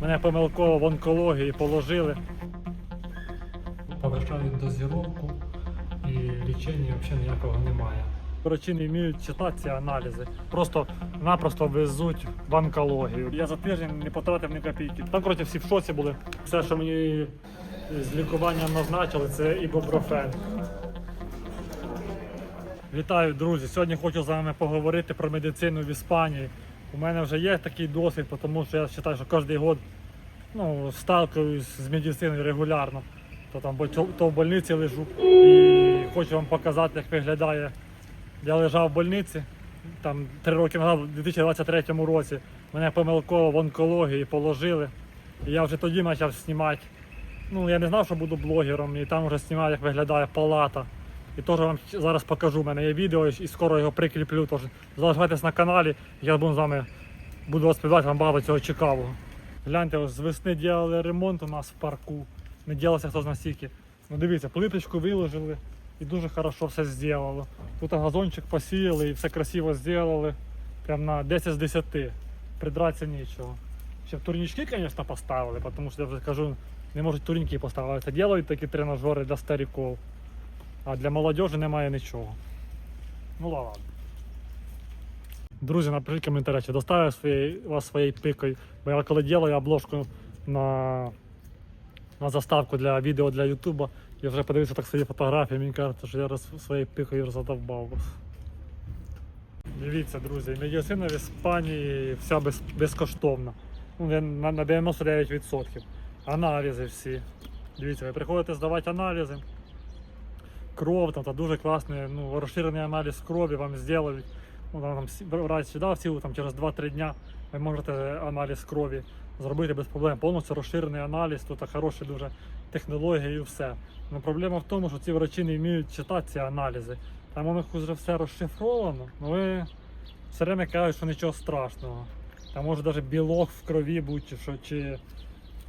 Мене помилково в онкології положили. повишають дозіровку і лічення взагалі ніякого немає. Врачі не вміють читати ці аналізи. Просто-напросто везуть в онкологію. Я за тиждень не потратив ні копійки. Там, коротше, всі в шоці були. Все, що мені з лікуванням назначили, це ібупрофен. Вітаю, друзі! Сьогодні хочу з вами поговорити про медицину в Іспанії. У мене вже є такий досвід, тому що я вважаю, що кожен рік ну, сталкиваюсь з медициною регулярно. То, там, то в больниці лежу і хочу вам показати, як виглядає. Я лежав в больниці там три роки назад, у 2023 році. Мене помилково в онкології положили. І я вже тоді почав знімати. Ну, я не знав, що буду блогером, і там вже знімав, як виглядає палата. І теж вам зараз покажу. У мене є відео і скоро його прикріплю. Тож залишайтесь на каналі, я буду з вами буду розповідати вам багато цього цікавого. Гляньте, ось з весни робили ремонт у нас в парку. Не ділося хто знає скільки. Ну дивіться, плиточку виложили і дуже хорошо все зробили. Тут газончик посіяли і все красиво зробили. Прям на 10 з 10. Придратися нічого. Ще турнічки, звісно, поставили, тому що я вже кажу, не можуть турніки поставити. Це роблять такі тренажери для стариків. А для молодежі немає нічого. Ну ладно. Друзі, напишіть коментарі, чи доставив свої, вас своєю пикою. Бо я коли ділаю обложку на, на заставку для відео для Ютуба, я вже подивився так свої фотографії, мені кажеться, що я роз, своєю пикою задовбав вас. Дивіться, друзі, медицина в Іспанії вся без, безкоштовна. Ну, на 99%. Аналізи всі. Дивіться, ви приходите здавати аналізи. Кров, там, та дуже класний, ну, розширений аналіз крові вам зроблять. Ну, там, там, в силу, там, через 2-3 дня ви можете аналіз крові зробити без проблем. Повністю розширений аналіз, тут хороші дуже технології і все. Но проблема в тому, що ці врачі не вміють читати ці аналізи. Там у них вже все розшифровано, але ви все время кажуть, що нічого страшного. Там може навіть білок в крові бути, чи, чи,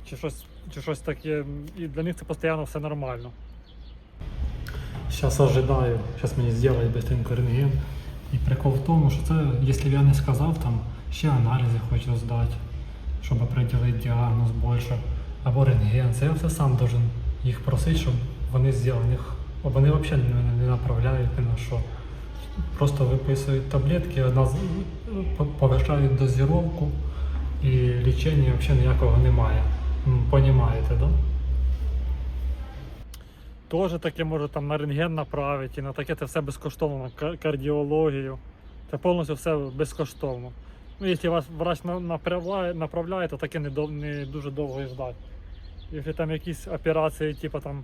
чи, щось, чи щось таке. І для них це постійно все нормально. Зараз ожидаю, зараз мені зроблять быстренько рентген. І прикол в тому, що це, якщо б я не сказав, там ще аналізи хочу здати, щоб определити діагноз більше. Або рентген. Це я все сам должен їх просити, щоб вони зробили. Вони взагалі не, не направляють ні на що. Просто виписують таблетки, одна повишають дозіровку і лічення взагалі ніякого немає. Понімаєте? Да? Теж таке може там на рентген направити, на таке це все безкоштовно, на кардіологію. Це повністю все безкоштовно. Ну, якщо вас врач направляє, направляє то таке не, дов- не дуже довго і ждати. Якщо там якісь операції, типу там,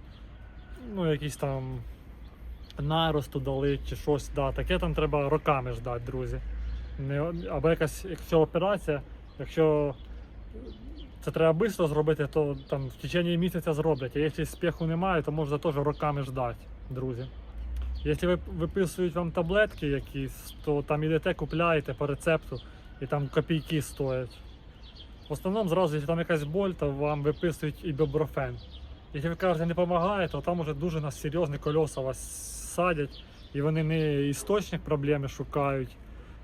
ну, якісь там наросту дали чи щось, да, таке там треба роками ждати, друзі. Не, або якась, якщо операція, якщо це треба швидко зробити, то там в течение місяця зроблять. А якщо спеху немає, то можна теж роками ждати, друзі. Якщо ви виписують вам таблетки якісь, то там ідете, купляєте по рецепту і там копійки стоять. В основному зразу, якщо там якась боль, то вам виписують ібупрофен. Якщо ви кажете, не допомагає, то там уже дуже на серйозні кольоса вас садять, і вони не істочник проблеми шукають,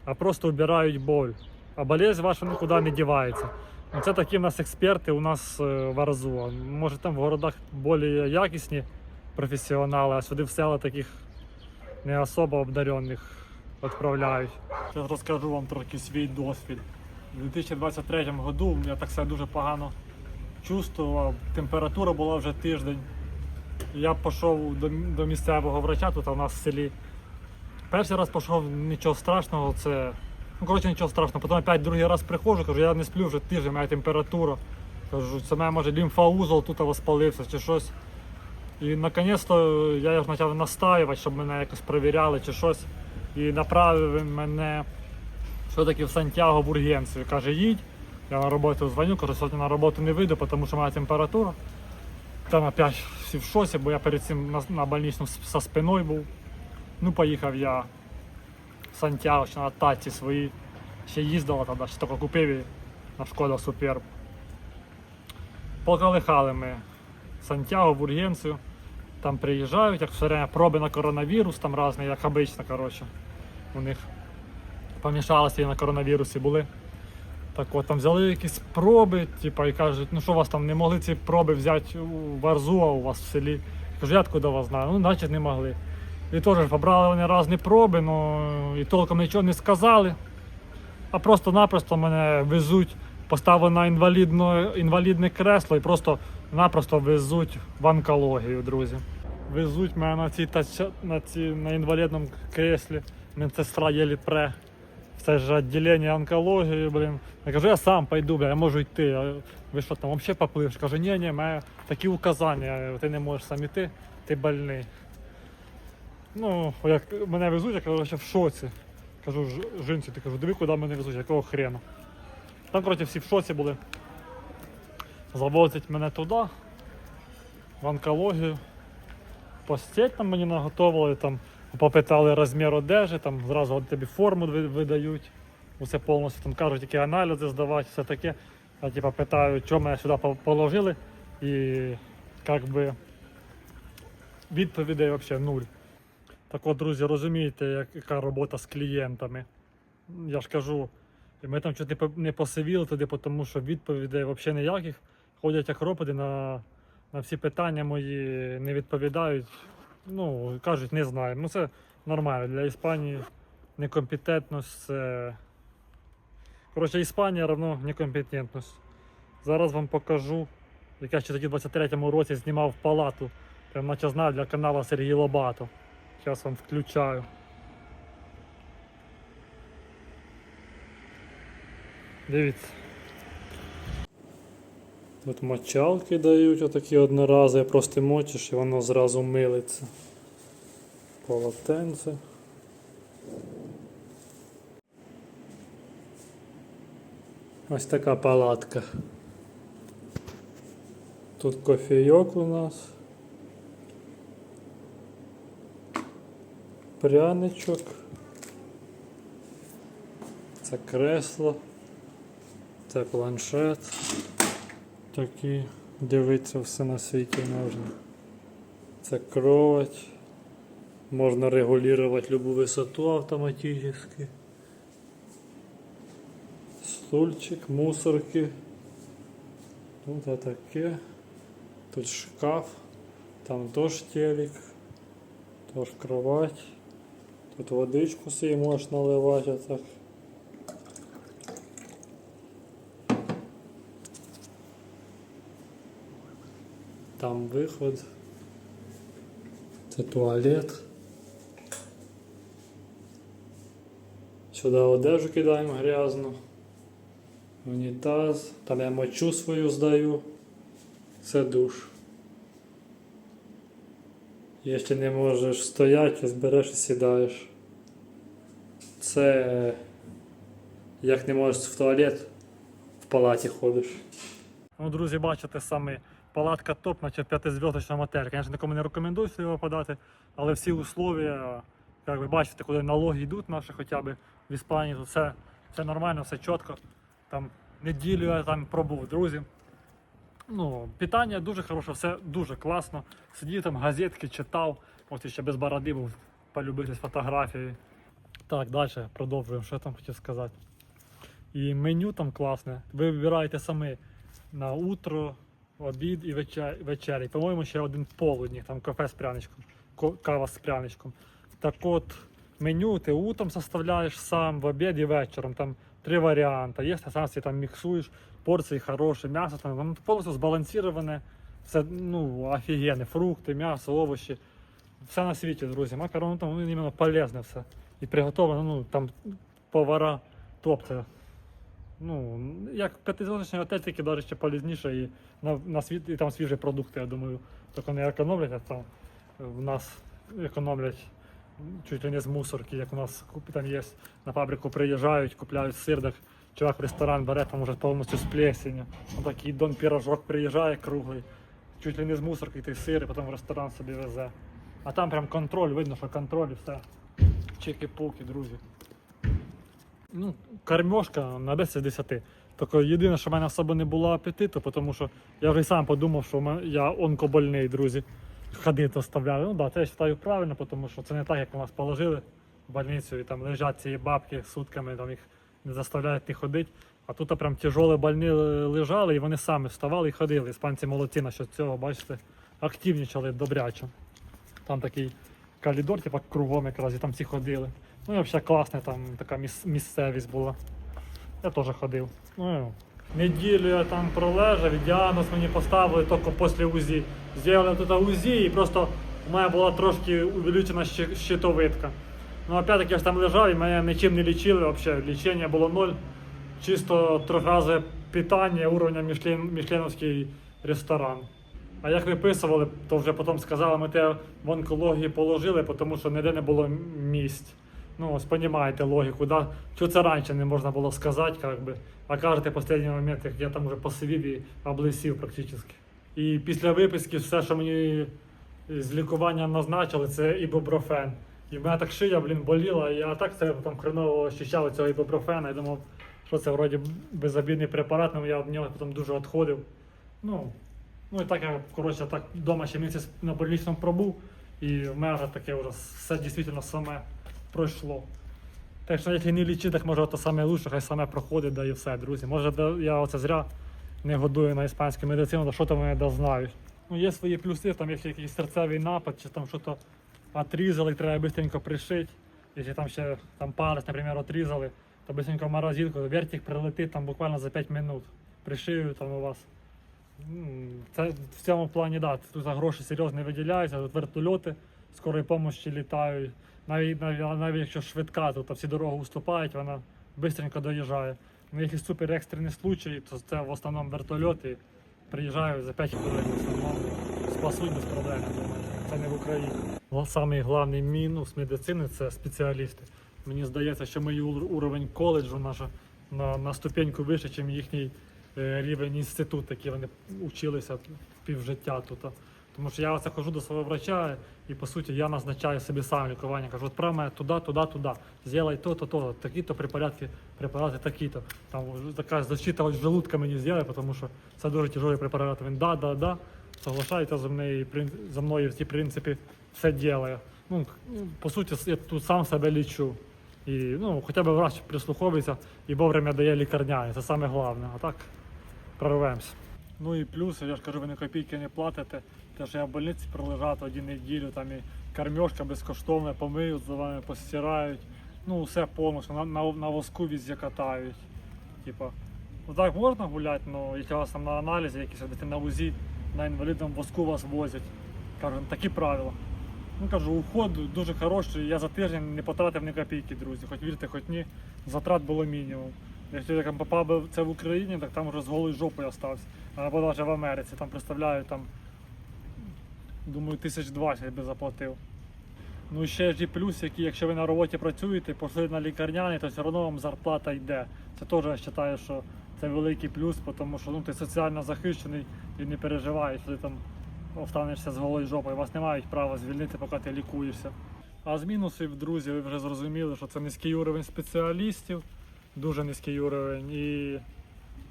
а просто вбирають боль. А болезнь ваша нікуди не дівається. Це такі в нас експерти у нас е, в Арзуа. Може там в городах більш якісні професіонали, а сюди в села таких не особо обдарених відправляють. Зараз розкажу вам трохи свій досвід. У 2023 году я так себе дуже погано чувствував. Температура була вже тиждень. Я пішов до, до місцевого врача тут у нас в селі. Перший раз пішов нічого страшного, це Ну, коротше, нічого страшного. Потім опять другий раз приходжу, кажу, я не сплю вже тиждень, моя температура. Кажу, це мене може лімфоузол тут воспалився чи щось. І наконець-то я почав настаювати, щоб мене якось перевіряли чи щось. І направив мене що таки в Сантьяго в ургенцію. Каже, їдь. Я на роботу дзвоню, кажу, сьогодні на роботу не вийду, тому що моя температура. Там опять всі в шоці, бо я перед цим на, на больничному со спиною був. Ну, поїхав я Сантьяго ще на таці свої. Ще їздила тоді, ще тільки купив її на шкода Суперб. Поколихали ми Сантьяго в Ургенцію. Там приїжджають, як все время проби на коронавірус, там різні, як обично, коротше. У них помішалися і на коронавірусі були. Так от там взяли якісь проби, типа, і кажуть, ну що у вас там не могли ці проби взяти у Варзу, а у вас в селі. Я Кажу, я откуда вас знаю? Ну, значить не могли. І теж побрали вони різні проби, ну і толком нічого не сказали. А просто-напросто мене везуть, поставили на інвалідне кресло і просто-напросто везуть в онкологію, друзі. Везуть мене на цій на, ці, на інвалідному креслі. Медсестра єлі пре. Це ж відділення онкології, блін. Я кажу, я сам пойду, бля, я можу йти. Ви що там, взагалі попливш? Кажу, ні, ні, маю такі указання, ти не можеш сам іти, ти больний. Ну, як мене везуть, я кажу, ще в шоці. Кажу, жінці, ти кажу, диви, куди мене везуть, якого хрена. Там, коротше, всі в шоці були. Завозять мене туди, в онкологію. Постіль там мені наготовили, там попитали розмір одежі, там зразу тобі форму видають. Усе повністю там кажуть, які аналізи здавати, все таке. Я типа питаю, чого мене сюди положили. І як би відповідей взагалі нуль. Так от, друзі, розумієте, яка робота з клієнтами. Я ж кажу, ми там чуть не, посивіли туди, тому що відповідей взагалі ніяких. Ходять як роподи на, на всі питання мої не відповідають. Ну, кажуть, не знаю. Ну це нормально. Для Іспанії некомпетентність це. Коротше, Іспанія равно некомпетентність. Зараз вам покажу, як я ще тоді в 23-му році знімав палату. Прям наче знаю для каналу Сергій Лобато. Зараз вам включаю. Дивіться. Тут мочалки дають отакі однорази, просто мочиш і воно зразу милиться. Полотенце. Ось така палатка. Тут кофейок у нас. Пряничок. Це кресло. Це планшет. Такий. Дивитися все на світі можна. Це кровать. Можна регулювати любу висоту автоматически. Стульчик, мусорки. Тут отаке. Тут шкаф. Там теж телек. Теж кровать. Тут водичку собі можеш наливати отак. Там виход. Це туалет. Сюди одежу кидаємо грязну. Унітаз. Там я мочу свою здаю. Це душ. Якщо не можеш стояти, збереш і сідаєш. Це як не можеш в туалет, в палаті ходиш. Ну, друзі, бачите самі, палатка топ, наче п'ятизв'язочна модель. Звісно, нікому не рекомендую сюди випадати, але всі условия, як ви бачите, коли налоги йдуть наші хоча б в Іспанії, то все, все нормально, все чітко. Там неділю я там пробув, друзі. Ну, питання дуже хороше, все дуже класно. Сидів там, газетки читав, от ще без бороди був, полюбився з фотографії. Так, далі продовжуємо, що я там хотів сказати. І меню там класне. Ви вибираєте самі на утро, обід і вечер, вечері. По-моєму, ще один полудник, там кафе з пряничком, кава з пряничком. Так от, меню ти утром составляєш сам, в обід і вечором. Там три варіанти. Є сам собі там міксуєш, порції хороші, м'ясо там воно повністю збалансироване. Все ну, офігенне, фрукти, м'ясо, овочі. Все на світі, друзі. Макарони там ну, іменно полезне все. І приготовлено, ну там повара топ. Ну, як п'ятизв'язочний готель, тільки навіть ще полізніше і на, на світ, і там свіжі продукти, я думаю. Тільки не економлять, а там в нас економлять чуть ли не з мусорки, як у нас там є на фабрику приїжджають, купляють сир, так чувак в ресторан бере там уже повністю з плесенью. Такий дон пірожок приїжджає круглий, чуть ли не з мусорки той сир, і потім в ресторан собі везе. А там прям контроль, видно, що контроль і все. Чики-пуки, друзі. Ну, кормежка на 10 з 10. Тільки єдине, що в мене особо не було апетиту, тому що я вже сам подумав, що я онкобольний, друзі. Ходити оставляли. Ну да, це я вважаю правильно, тому що це не так, як у нас положили в больницю і там лежать ці бабки сутками, там їх не заставляють не ходити. А тут прям тяжолі больні лежали, і вони самі вставали і ходили. Іспанці молодці на що цього, бачите, активнічали добряче. Там такий коридор, типа кругом якраз, і там всі ходили. Ну і взагалі класна там така міс- місцевість була. Я теж ходив. Ну, неділю я там пролежав, і діагноз мені поставили тільки після УЗІ. Зробили тут УЗІ і просто у мене була трошки увеличена щитовидка. Ну, опять-таки я ж там лежав і мене нічим не лічили взагалі. Лічення було ноль. Чисто трьохразове питання уровня Мішлен, Мішленовський ресторан. А як виписували, то вже потім сказали, ми те в онкології положили, тому що ніде не було місць. Ну, ось розумієте логіку, да? Чого це раніше не можна було сказати, как би. а кажете в останній момент, як я там вже посивів і облисів практично. І після виписки все, що мені з лікування назначили, це ібупрофен. І в мене так шия, блін, боліла, і я так це там хреново ощущав цього ібупрофена. Я думав, що це вроді безобідний препарат, але я від нього потім дуже відходив. Ну, ну і так я, коротше, так вдома ще місяць на больничному пробув, і в мене вже таке вже все дійсно саме пройшло. Так що, якщо не лічити, так може саме лучше, хай саме проходить, да і все, друзі. Може, я оце зря не годую на іспанську медицину, то що там вони да знають. Ну, є свої плюси, там якщо якийсь серцевий напад, чи там щось отрізали, треба швидко пришити. Якщо там ще там палець, наприклад, отрізали, то швидко морозилку, вертик прилетить там буквально за 5 минут. Пришию там у вас. М, Це в цьому плані, да, тут за гроші серйозно виділяються, тут вертольоти скорої допомоги літають. Навіть, навіть, навіть якщо швидка, то всі дороги уступають, вона швидко доїжджає. Ну, якщо супер екстрений случай, то це в основному вертольоти приїжджають за 5 хвилин в основному. Спасуть без проблем. Це не в Україні. Ну, Самий головний мінус медицини це спеціалісти. Мені здається, що мій уровень коледжу наша на, на ступеньку вище, ніж їхній рівень інститут, який вони вчилися півжиття тут. Тому що я оце хожу до свого врача, і по суті я назначаю собі сам лікування. Кажу, відправ мене туди, туди, туди. Зробай то, то, то, такі-то препарати, препарати такі-то. Там така защита від желудка мені зробить, тому що це дуже тяжелі препарати. Він да, да, да. Соглашається за мною, за мною в принципі все ділає. Ну, по суті, я тут сам себе лічу. І ну, хоча б врач прислуховується і вовремя дає лікарняні. Це саме головне. А так прорвемося. Ну і плюс, я ж кажу, ви ні копійки не платите. Те, що я в больниці пролежав один неділю, там і кормежка безкоштовна, помиють, за вами постирають. Ну, все повністю, на, на, на воску везде катають. Типа, ну так можна гуляти, але якщо у вас там на аналізі якісь десь на УЗІ, на інвалідному воску вас возять. Кажу, такі правила. Ну кажу, уход дуже хороший. Я за тиждень не потратив ні копійки, друзі. Хоч вірте, хоч ні, затрат було мінімум. Якщо я там попав би це в Україні, так там вже з голою жопою остався. Або навіть в Америці, там представляю, там, думаю, тисяч двадцять би заплатив. Ну і ще ж і плюс, який, якщо ви на роботі працюєте, пішли на лікарняний, то все одно вам зарплата йде. Це теж я вважаю, що це великий плюс, тому що ну, ти соціально захищений і не переживаєш, що ти там останешся з голою жопою. Вас не мають права звільнити, поки ти лікуєшся. А з мінусів, друзі, ви вже зрозуміли, що це низький уровень спеціалістів, дуже низький уровень. І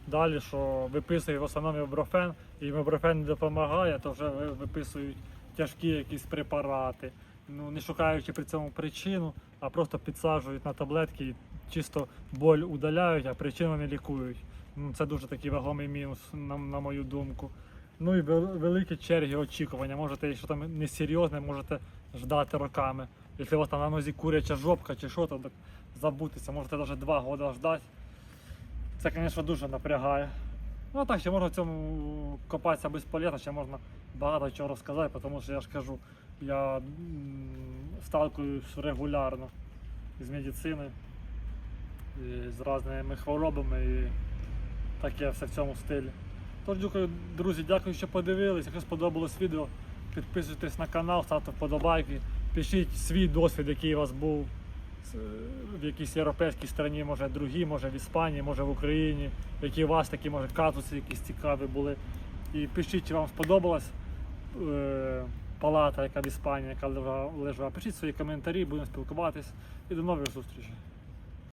далі, що виписує в основному ібупрофен, і ібупрофен не допомагає, то вже виписують тяжкі якісь препарати, ну, не шукаючи при цьому причину, а просто підсаджують на таблетки і чисто боль удаляють, а причину не лікують. Ну, це дуже такий вагомий мінус, на, на мою думку. Ну і вел- великі черги очікування. Можете, якщо там несерйозне, можете ждати роками. Якщо у вас там на нозі куряча жопка чи що, то так забудьтеся, можете навіть два роки ждати. Це, звісно, дуже напрягає. Ну а так, ще можна в цьому копатися безполезно, ще можна багато чого розказати, тому що я ж кажу, я сталкуюсь регулярно з медициною, і з різними хворобами і таке все в цьому стилі. Тож, дякую, друзі, дякую, що подивились. Якщо сподобалось відео, підписуйтесь на канал, ставте вподобайки, пишіть свій досвід, який у вас був в якійсь європейській країні, може другій, може в Іспанії, може в Україні, які у вас такі, може, казуси якісь цікаві були. І пишіть, чи вам сподобалась е, палата, яка в Іспанії, яка лежала. Пишіть свої коментарі, будемо спілкуватись. І до нових зустрічей.